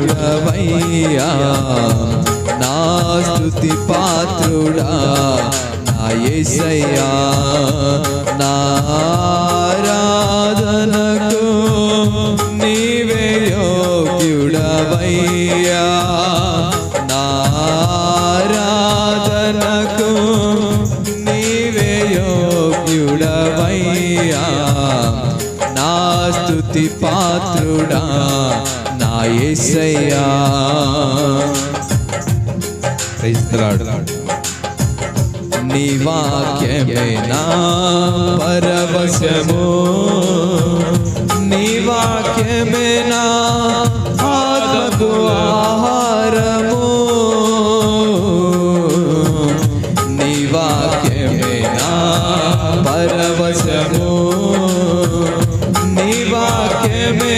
యోగ్యుడవయ్యా. నా స్తుతి పాత్రుడా నా ఏసయ్యా నా స్తుతి పాత్రుడా నా ఏసయ్యా. నీ వాక్యమే నా పరవశము? నీ వాక్యమే నా ఆత్మకు ఆహారము? నీ వాక్యమే నా పరవశము? వాక్యమే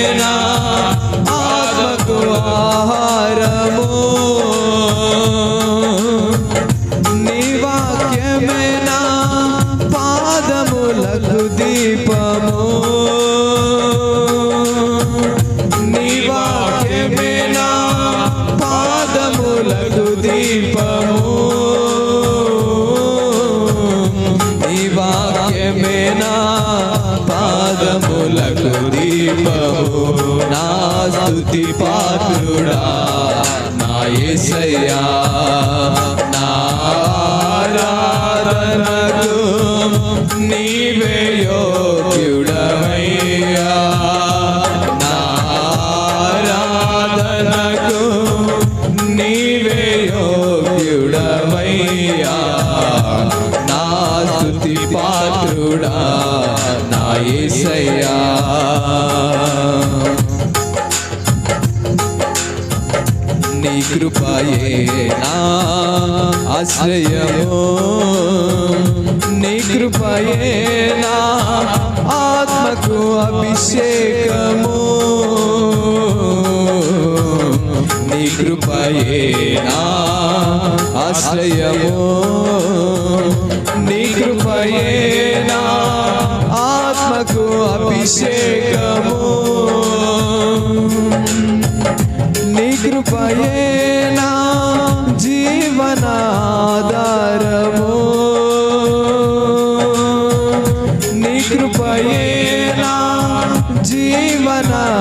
పాత్రుడా నా ఏసయ్యా నా ఆరాధనకు నీవే యోగ్యుడవయ్యా కృపాయే నా ఆశ్రయము. నీ కృపాయే నా ఆత్మకు అభిషేకము. నీ కృపాయే నా ఆశ్రయము. నీ కృపయే నా ఆత్మకు అభిషేకము. నీ కృపయే జీవనాధారము. నీ కృపయే నా జీవనాధారము.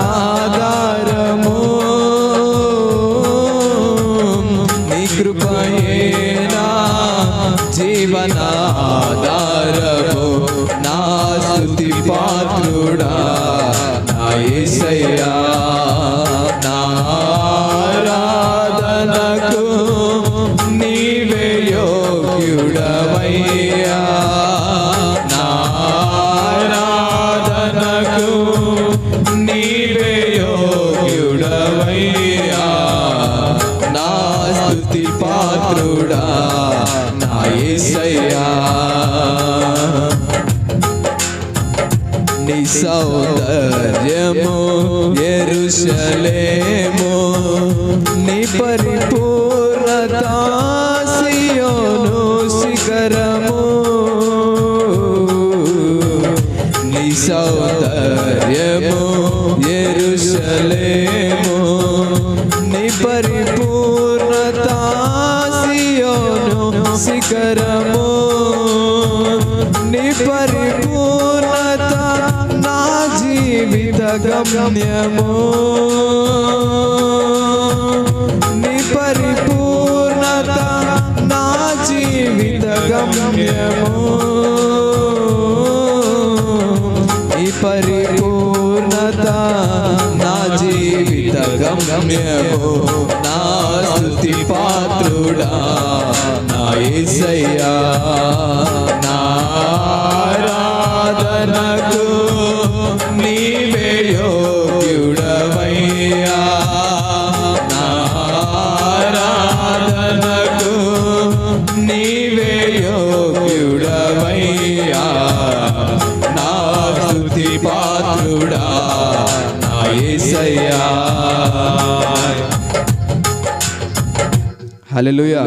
నీ కృపయే నా జీవనాధారము. పాత్రుడా నా యేసయ్యా నీ సౌందర్యము ఎరుషలేము నీ పరిపూర్ణత సియోను శిఖరము. నీ సౌందర్యము ఎరుషలేము నీ పరిపూర్ణత సియోను శిఖరము నీ పరిపూర్ణత నా జీవిత గమ్యము. నీ పరిపూర్ణత నా జీవిత గమ్యము. ఈ పరిపూర్ణత నా జీవిత గమ్యము నా స్తుతి పాత్రుడా. నా యేసయ్యా నా ఆరాధనకు నీవే యోగ్యుడవయ్యా. నా ఆరాధనకు నీవే యోగ్యుడవయ్యా. నా స్తుతి పాత్రుడా నా యేసయ్యా హల్లెలూయా.